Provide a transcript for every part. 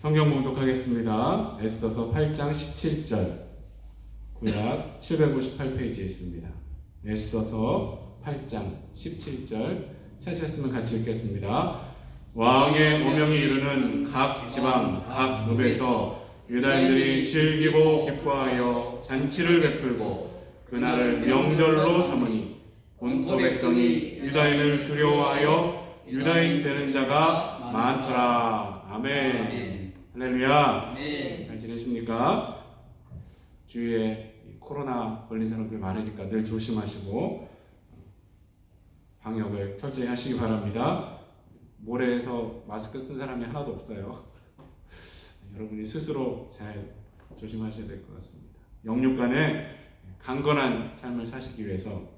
성경 봉독하겠습니다. 에스더서 8장 17절 구약 758페이지에 있습니다. 에스더서 8장 17절 찾으셨으면 같이 읽겠습니다. 왕의 오명이 이르는 각 지방 각 읍에서 유다인들이 즐기고 기뻐하여 잔치를 베풀고 그날을 명절로 삼으니 본토 백성이 유다인을 두려워하여 유다인 되는 자가 많더라. 아멘. 할렐루야. 네. 잘 지내십니까? 주위에 이 코로나 걸린 사람들 많으니까 늘 조심하시고 방역을 철저히 하시기 바랍니다. 모래에서 마스크 쓴 사람이 하나도 없어요. 여러분이 스스로 잘 조심하셔야 될 것 같습니다. 영육간에 강건한 삶을 사시기 위해서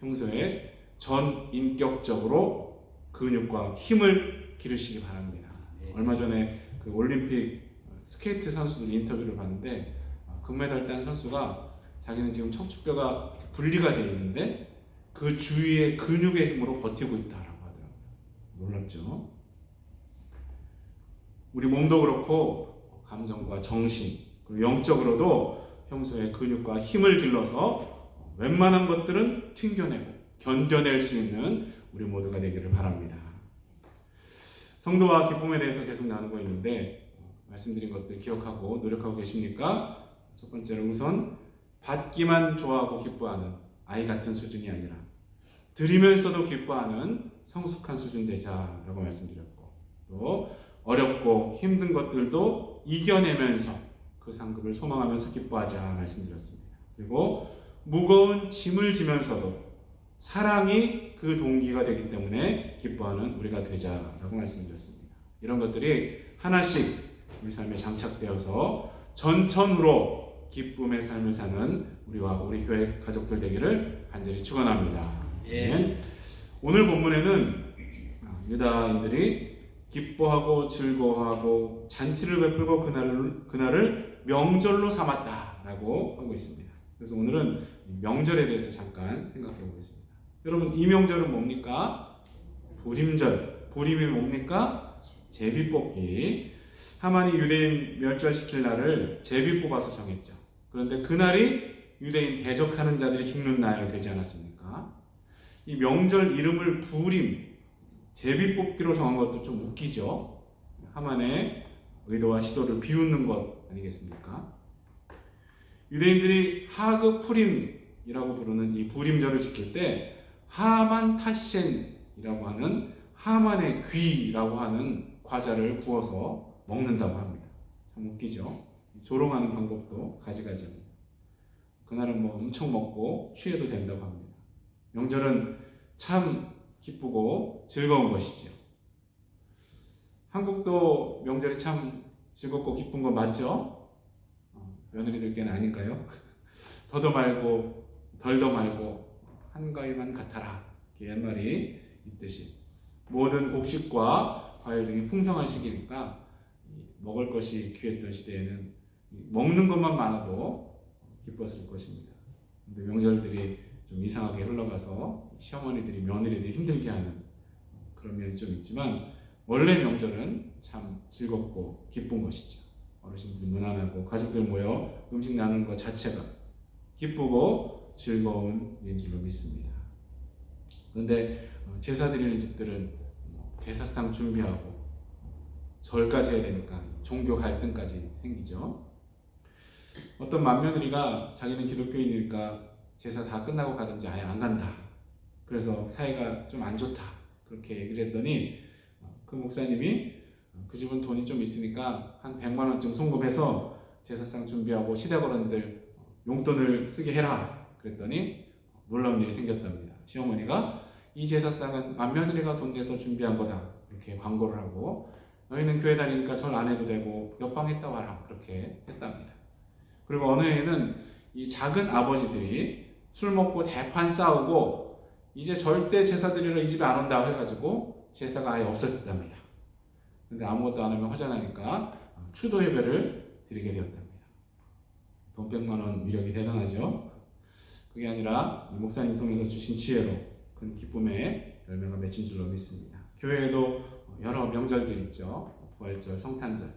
평소에 전 인격적으로 근육과 힘을 기르시기 바랍니다. 네. 얼마 전에 그 올림픽 스케이트 선수들 인터뷰를 봤는데 어, 금메달 딴 선수가 자기는 지금 척추뼈가 분리가 되어 있는데 그 주위의 근육의 힘으로 버티고 있다라고 하더라고요. 놀랍죠? 우리 몸도 그렇고 감정과 정신 그리고 영적으로도 평소에 근육과 힘을 길러서 웬만한 것들은 튕겨내고 견뎌낼 수 있는 우리 모두가 되기를 바랍니다. 성도와 기쁨에 대해서 계속 나누고 있는데 어, 말씀드린 것들 기억하고 노력하고 계십니까? 첫 번째로 우선 받기만 좋아하고 기뻐하는 아이 같은 수준이 아니라 드리면서도 기뻐하는 성숙한 수준 되자라고 말씀드렸고 또 어렵고 힘든 것들도 이겨내면서 그 상급을 소망하면서 기뻐하자 말씀드렸습니다. 그리고 무거운 짐을 지면서도 사랑이 그 동기가 되기 때문에 기뻐하는 우리가 되자라고 말씀드렸습니다. 이런 것들이 하나씩 우리 삶에 장착되어서 전천후로 기쁨의 삶을 사는 우리와 우리 교회 가족들 되기를 간절히 축원합니다. 예. 오늘 본문에는 유다인들이 기뻐하고 즐거워하고 잔치를 베풀고 그날을 그날을 명절로 삼았다라고 하고 있습니다. 그래서 오늘은 명절에 대해서 잠깐 생각해 보겠습니다. 여러분 이 명절은 뭡니까? 불임절. 불임이 뭡니까? 제비 뽑기. 하만이 유대인 멸절시킬 날을 제비 뽑아서 정했죠. 그런데 그날이 유대인 대적하는 자들이 죽는 날 되지 않았습니까? 이 명절 이름을 불임, 제비 뽑기로 정한 것도 좀 웃기죠. 하만의 의도와 시도를 비웃는 것 아니겠습니까? 유대인들이 하그 푸림이라고 부르는 이 불임절을 지킬 때 하만 타셴이라고 하는 하만의 귀라고 하는 과자를 구워서 먹는다고 합니다. 참 웃기죠. 조롱하는 방법도 가지가지합니다. 그날은 뭐 엄청 먹고 취해도 된다고 합니다. 명절은 참 기쁘고 즐거운 것이지요. 한국도 명절이 참 즐겁고 기쁜 거 맞죠? 어, 며느리들께는 아닌가요? 더도 말고 덜도 말고 한가위만 같아라. 옛말이 있듯이 모든 곡식과 과일 등이 풍성한 시기니까 이 먹을 것이 귀했던 시대에는 이 먹는 것만 많아도 기뻤을 것입니다. 근데 명절들이 좀 이상하게 흘러가서 시어머니들이 며느리들이 힘들게 하는 그런 면이 좀 있지만 원래 명절은 참 즐겁고 기쁜 것이죠. 어르신들 무난하고 가족들 모여 음식 나누는 것 자체가 기쁘고 즐거운 일인 줄로 믿습니다. 그런데 어, 제사 드리는 집들은 뭐 제사상 준비하고 절까지 해야 되니까 종교 갈등까지 생기죠. 어떤 맏며느리가 자기는 기독교인이니까 제사 다 끝나고 가든지 아예 안 간다. 그래서 사이가 좀 안 좋다. 그렇게 얘기를 했더니 어, 그 목사님이 어, 그 집은 돈이 좀 있으니까 한 100만 원쯤 송금해서 제사상 준비하고 시댁 어른들 용돈을 쓰게 해라. 그랬더니 놀라운 일이 생겼답니다. 시어머니가 이 제사상은 맏며느리가 돈 내서 준비한 거다. 이렇게 광고를 하고 너희는 교회 다니니까 절 안 해도 되고 옆방 했다 와라. 그렇게 했답니다. 그리고 어느 해에는 이 작은 아버지들이 술 먹고 대판 싸우고 이제 절대 제사 드리러 이 집에 안 온다고 해가지고 제사가 아예 없어졌답니다. 근데 아무것도 안 하면 화장하니까 추도 예배를 드리게 되었답니다. 돈 100만 원 위력이 대단하죠. 그게 아니라 이 목사님 통해서 주신 지혜로 큰 기쁨의 열매가 맺힌 줄로 믿습니다. 교회에도 여러 명절들 있죠. 부활절, 성탄절.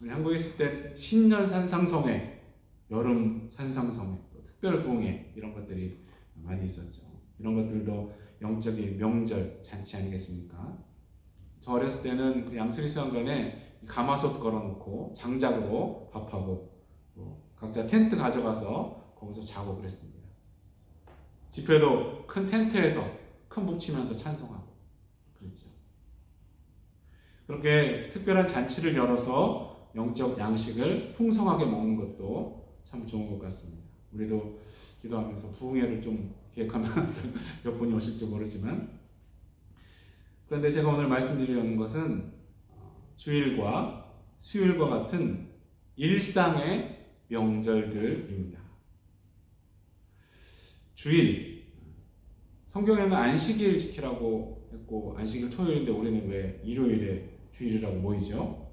우리 한국에 있을 때 신년 산상성회, 여름 산상성회, 또 특별 부흥회 이런 것들이 많이 있었죠. 이런 것들도 영적인 명절 잔치 아니겠습니까? 저 어렸을 때는 그 양수리 수영관에 가마솥 걸어놓고 장작으로 밥하고 또 각자 텐트 가져가서 거기서 자고 그랬습니다. 집회도 큰 텐트에서 큰 북치면서 찬송하고 그랬죠. 그렇게 특별한 잔치를 열어서 영적 양식을 풍성하게 먹는 것도 참 좋은 것 같습니다. 우리도 기도하면서 부흥회를 좀 기획하면 몇 분이 오실지 모르지만 그런데 제가 오늘 말씀드리려는 것은 어, 주일과 수요일과 같은 일상의 명절들입니다. 주일 성경에는 안식일 지키라고 했고 안식일 토요일인데 우리는 왜 일요일에 주일이라고 모이죠?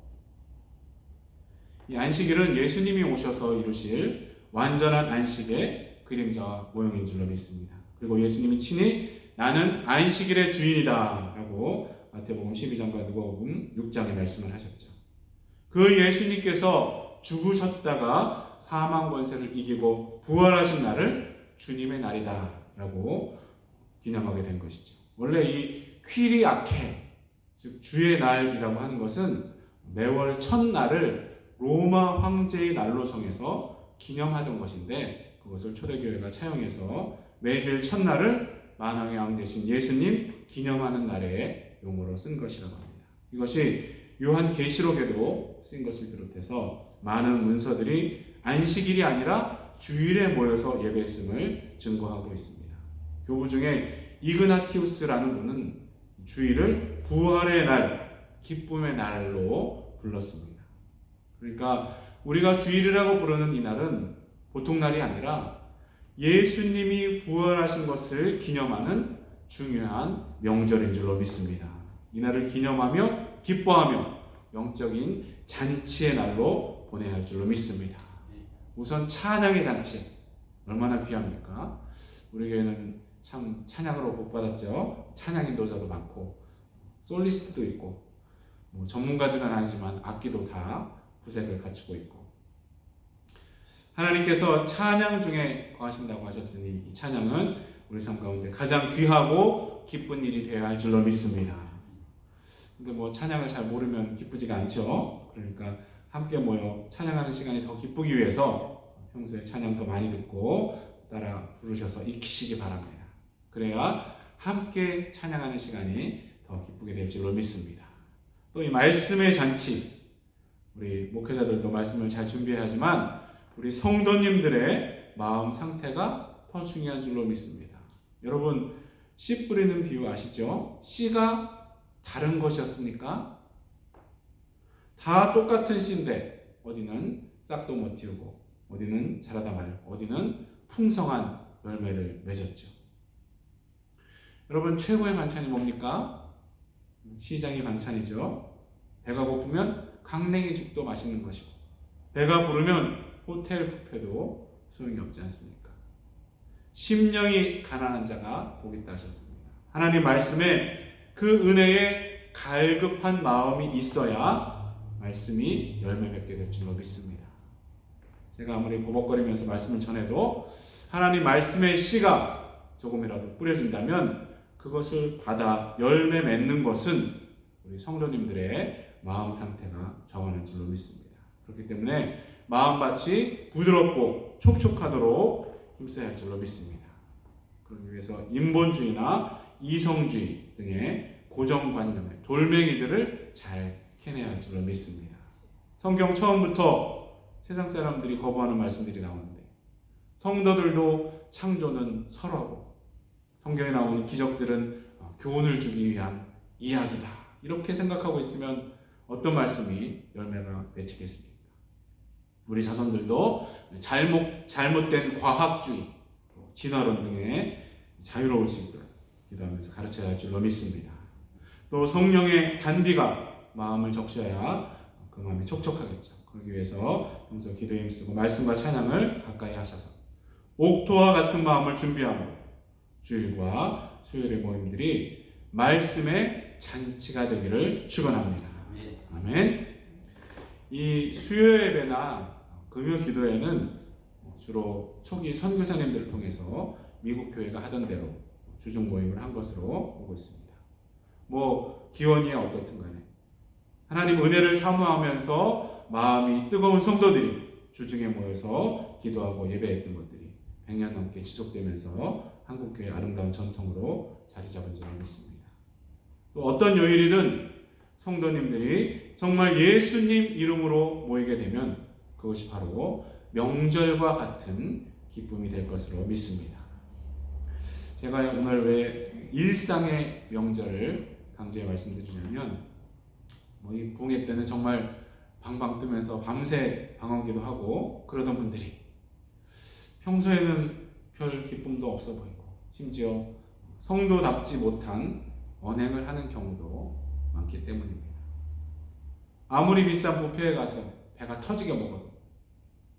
이 안식일은 예수님이 오셔서 이루실 완전한 안식의 그림자와 모형인 줄로 믿습니다. 그리고 예수님이 친히 나는 안식일의 주인이다 라고 마태복음 12장과 누가복음 6장에 말씀을 하셨죠. 그 예수님께서 죽으셨다가 사망 권세를 이기고 부활하신 날을 주님의 날이다 라고 기념하게 된 것이죠. 원래 이 퀴리아케 즉 주의 날이라고 하는 것은 매월 첫날을 로마 황제의 날로 정해서 기념하던 것인데 그것을 초대교회가 차용해서 매주일 첫날을 만왕의 왕 대신 예수님 기념하는 날에 용어로 쓴 것이라고 합니다. 이것이 요한 계시록에도 쓰인 것을 비롯해서 많은 문서들이 안식일이 아니라 주일에 모여서 예배했음을 증거하고 있습니다. 교부 중에 이그나티우스라는 분은 주일을 부활의 날, 기쁨의 날로 불렀습니다. 그러니까 우리가 주일이라고 부르는 이 날은 보통 날이 아니라 예수님이 부활하신 것을 기념하는 중요한 명절인 줄로 믿습니다. 이 날을 기념하며 기뻐하며 영적인 잔치의 날로 보내야 할 줄로 믿습니다. 우선 찬양의 잔치 얼마나 귀합니까? 우리 교회는 참 찬양으로 복 받았죠. 찬양 인도자도 많고 솔리스트도 있고 뭐 전문가들은 아니지만 악기도 다 구색을 갖추고 있고 하나님께서 찬양 중에 거하신다고 하셨으니 이 찬양은 우리 삶 가운데 가장 귀하고 기쁜 일이 되어야 할 줄로 믿습니다. 근데 뭐 찬양을 잘 모르면 기쁘지가 않죠. 그러니까 함께 모여 찬양하는 시간이 더 기쁘기 위해서 평소에 찬양 더 많이 듣고 따라 부르셔서 익히시기 바랍니다. 그래야 함께 찬양하는 시간이 더 기쁘게 될 줄로 믿습니다. 또 이 말씀의 잔치 우리 목회자들도 말씀을 잘 준비해야 하지만 우리 성도님들의 마음 상태가 더 중요한 줄로 믿습니다. 여러분 씨 뿌리는 비유 아시죠? 씨가 다른 것이었습니까? 다 똑같은 씨인데 어디는 싹도 못 틔우고 어디는 자라다 말고 어디는 풍성한 열매를 맺었죠. 여러분 최고의 반찬이 뭡니까? 시장이 반찬이죠. 배가 고프면 강냉이 죽도 맛있는 것이고 배가 부르면 호텔 뷔페도 소용이 없지 않습니까? 심령이 가난한 자가 복이 있다 하셨습니다. 하나님 말씀에 그 은혜에 갈급한 마음이 있어야 말씀이 열매 맺게 될 줄로 믿습니다. 제가 아무리 버벅거리면서 말씀을 전해도 하나님 말씀의 씨가 조금이라도 뿌려진다면 그것을 받아 열매 맺는 것은 우리 성도님들의 마음 상태가 정하는 줄로 믿습니다. 그렇기 때문에 마음밭이 부드럽고 촉촉하도록 힘써야 할 줄로 믿습니다. 그러기 위해서 인본주의나 이성주의 등의 고정관념의 돌멩이들을 잘 캐내야 할 줄로 믿습니다. 성경 처음부터 세상 사람들이 거부하는 말씀들이 나오는데 성도들도 창조는 서로하고 성경에 나오는 기적들은 어, 교훈을 주기 위한 이야기다. 이렇게 생각하고 있으면 어떤 말씀이 열매가 맺히겠습니까? 우리 자손들도 잘못, 잘못된 과학주의, 진화론 등에 자유로울 수 있도록 기도하면서 가르쳐야 할 줄로 믿습니다. 또 성령의 단비가 마음을 적셔야 그 마음이 촉촉하겠죠. 그러기 위해서 평소 기도에 힘쓰고 말씀과 찬양을 가까이 하셔서 옥토와 같은 마음을 준비하고 주일과 수요일의 모임들이 말씀의 잔치가 되기를 축원합니다. 아멘. 이 수요 예배나 금요 기도회는 주로 초기 선교사님들을 통해서 미국 교회가 하던 대로 주중 모임을 한 것으로 보고 있습니다. 뭐 기원이야 어떻든 간에 하나님 은혜를 사모하면서 마음이 뜨거운 성도들이 주중에 모여서 기도하고 예배했던 것들이 100년 넘게 지속되면서 한국교회 아름다운 전통으로 자리 잡은 줄을 믿습니다. 또 어떤 요일이든 성도님들이 정말 예수님 이름으로 모이게 되면 그것이 바로 명절과 같은 기쁨이 될 것으로 믿습니다. 제가 오늘 왜 일상의 명절을 강조해 말씀드리냐면 뭐이 부흥회 때는 정말 방방 뜨면서 밤새 방언기도 하고 그러던 분들이 평소에는 별 기쁨도 없어 보이고 심지어 성도답지 못한 언행을 하는 경우도 많기 때문입니다. 아무리 비싼 뷔페에 가서 배가 터지게 먹어도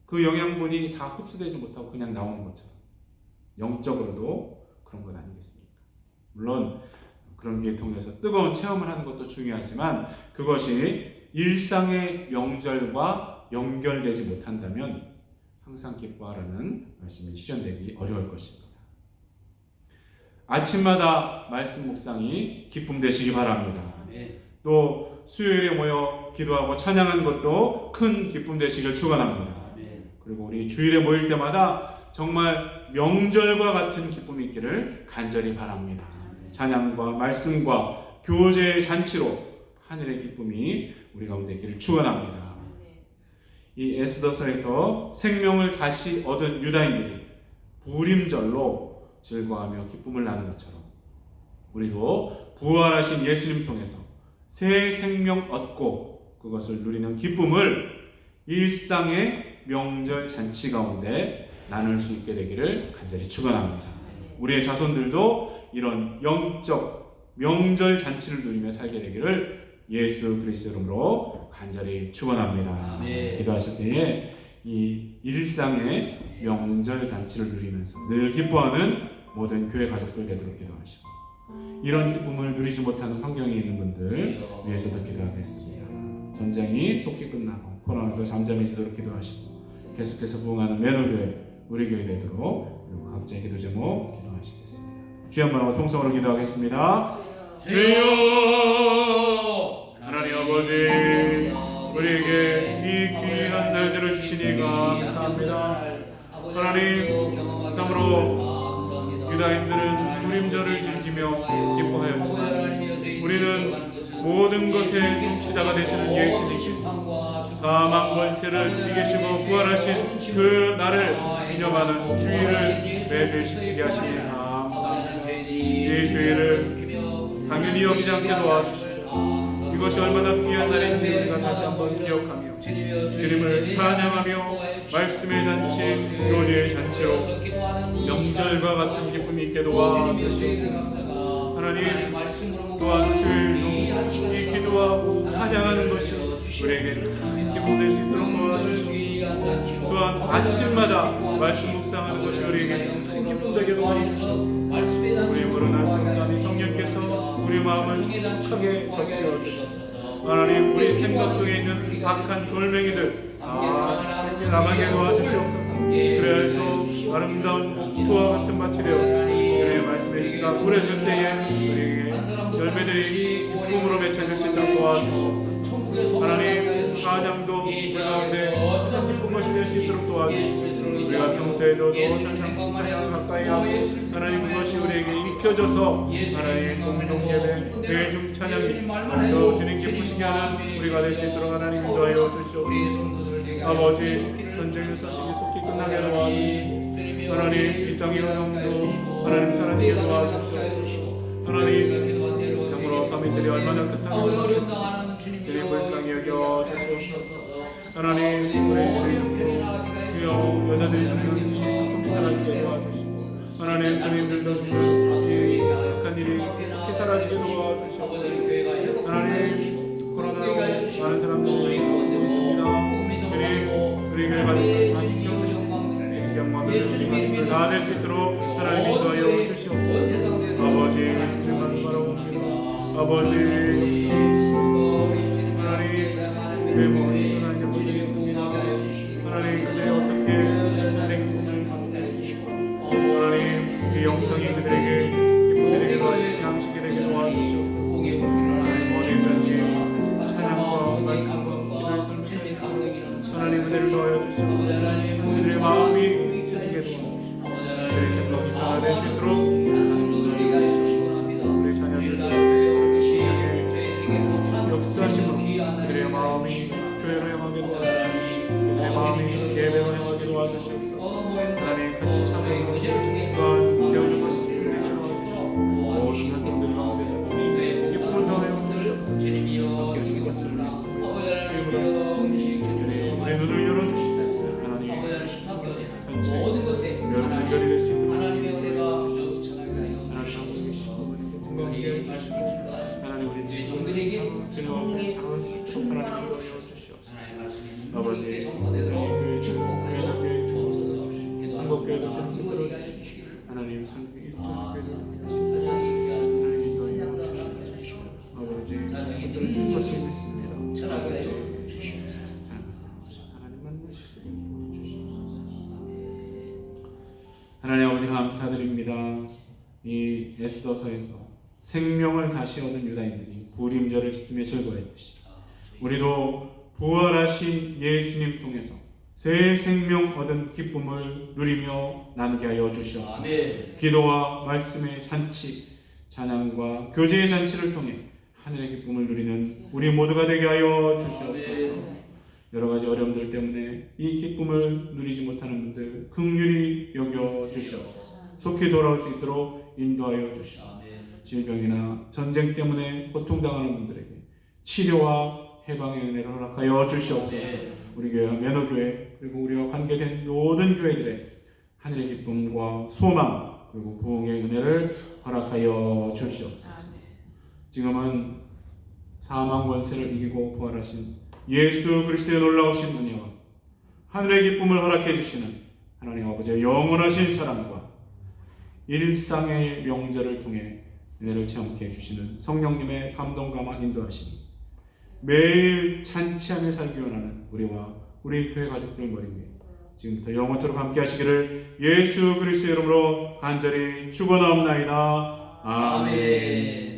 그 영양분이 다 흡수되지 못하고 그냥 나오는 것처럼 영적으로도 그런 것 아니겠습니까? 물론 그런 기회 통해서 뜨거운 체험을 하는 것도 중요하지만 그것이 일상의 명절과 연결되지 못한다면 항상 기뻐하라는 말씀이 실현되기 어려울 것입니다. 아침마다 말씀 묵상이 기쁨 되시기 바랍니다. 아멘. 또 수요일에 모여 기도하고 찬양하는 것도 큰 기쁨 되시길 축원합니다. 아멘. 그리고 우리 주일에 모일 때마다 정말 명절과 같은 기쁨이 있기를 간절히 바랍니다. 찬양과 말씀과 교제의 잔치로 하늘의 기쁨이 우리 가운데 있기를 축원합니다. 이 에스더서에서 생명을 다시 얻은 유다인들이 부림절로 즐거워하며 기쁨을 나는 것처럼 우리도 부활하신 예수님 통해서 새 생명 얻고 그것을 누리는 기쁨을 일상의 명절 잔치 가운데 나눌 수 있게 되기를 간절히 축원합니다. 우리의 자손들도 이런 영적 명절 잔치를 누리며 살게 되기를 예수 그리스도 이름으로 간절히 축원합니다. 아멘. 기도하실 때에 이 일상의 명절 잔치를 누리면서 늘 기뻐하는 모든 교회 가족들 되도록 기도하시고 이런 기쁨을 누리지 못하는 환경에 있는 분들 위해서도 기도하겠습니다. 전쟁이 속히 끝나고 코로나도 잠잠해지도록 기도하시고 계속해서 부흥하는 매너교회 우리 교회 되도록 각자의 기도 제목. 주여 한번 통성으로 기도하겠습니다. 주여 하나님 아버지 우리에게 이 귀한 날들을 주시니 감사합니다. 하나님 참으로 유다인들은 부림절을 즐기며 기뻐하였지만 우리는 모든 것의 성취자가 되시는 예수님께서 사망 권세를 이기시고 부활하신 그 날을 기념하는 주일을 매주 지키게 하시니 감사합니다. 당연히 여기지 않게 도와주시고 이것이 얼마나 귀한 날인지 우리가 다시 한번 기억하며 주님을 찬양하며 말씀의 잔치, 교제의 잔치로 명절과 같은 기쁨이 있게 도와주시옵소서. 하나님 또한 수요일도 이 기도하고 찬양하는 것이 우리에게 큰 기쁨 될수 있도록 도와주시옵소서. 또한 아침마다 말씀 묵상하는 것이 우리에게 큰 기쁨 되게 도와주시옵소서. 우리 모르는 성삼이 성령께서 우리 마음을 촉촉하게 적시어 주시옵소서. 하나님 우리 생각 속에 있는 악한 돌멩이들 아 나가게 도와주시옵소서. 그래서 아름다운 목토와 같은 밭이 되어서 주의 말씀의 씨가 뿌려질 때에 우리에게 열매들이 기쁨으로 맺혀질 수 있도록 도와주시옵소서. 하나님 찬양도 우리 가운데 가장 기쁜 것이 될 수 있도록 도와주시옵소서. 우리가 평소에도 찬양 찬양 하나님 그것이 우리에게 익혀져서 하나님 공동 예배 대중 찬양이 또 주님 기쁘시게 하는 우리가 될 수 있도록 하나님 인도하여 주시옵소서. 아버지 전쟁의 소식이 속히 끝나게 도와주시고 하나님 이 땅의 어려움도 하나님 사라지게 도와주시옵소서. 하나님 참으로 서민들이 얼마나 끝하고 주님 불쌍히 여겨 주시옵소서. 하나님 우리 주여 여자들이 죽는 이 슬픔이 사라지게 도와주시고 하나님 주님들도 죽는 이 악한 일이 속히 사라지게 도와주시옵소서. 하나님 코로나로 많은 사람들이 있습니다. 주님 우리 교회 가족들 다 지켜주시고 인정과 예수님 다될 수 있도록 하나님 인도하여 주시옵소서. 아버지 주님만 바라봅니다. 아버지 하나님 하나님 분들이 마음이 교회로 향하게 도와주시고 그들의 마음이 예배로 향하게 도와주시옵소서. 하나님 우리 전파되도록 축복하여 주옵소서 하여 주시고 주시기를 하나님 성경이 아, 교회도 감사합니다. 하나님 인도하여 주시옵소서 아버지 자녀의 인도를 주시옵소서. 하나님만 주시옵소서 하나님 아버지 감사드립니다. 이 에스더서에서 생명을 다시 얻은 유다인들이 부림절을 지키며 즐거워했듯이 우리도 부활하신 예수님 통해서 새 생명 얻은 기쁨을 누리며 나누게 하여 주시옵소서. 아멘. 기도와 말씀의 잔치, 찬양과 교제의 잔치를 통해 하늘의 기쁨을 누리는 우리 모두가 되게 하여 주시옵소서. 여러 가지 어려움들 때문에 이 기쁨을 누리지 못하는 분들 긍휼히 여겨 주시옵소서. 속히 돌아올 수 있도록 인도하여 주시옵소서. 아멘. 질병이나 전쟁 때문에 고통당하는 분들에게 치료와 해방의 은혜를 허락하여 주시옵소서. 우리 교회와 면허교회 그리고 우리와 관계된 모든 교회들의 하늘의 기쁨과 소망 그리고 부흥의 은혜를 허락하여 주시옵소서. 지금은 사망 권세를 이기고 부활하신 예수 그리스도의 놀라우신 은혜와 하늘의 기쁨을 허락해 주시는 하나님 아버지의 영원하신 사랑과 일상의 명절을 통해 은혜를 체험케 해주시는 성령님의 감동 감화 인도하심 매일 찬치하며 살기 원하는 우리와 우리 교회 가족들 머리 위에 지금부터 영원토록 함께 하시기를 예수 그리스도 이름으로 간절히 축원하옵나이다. 아멘.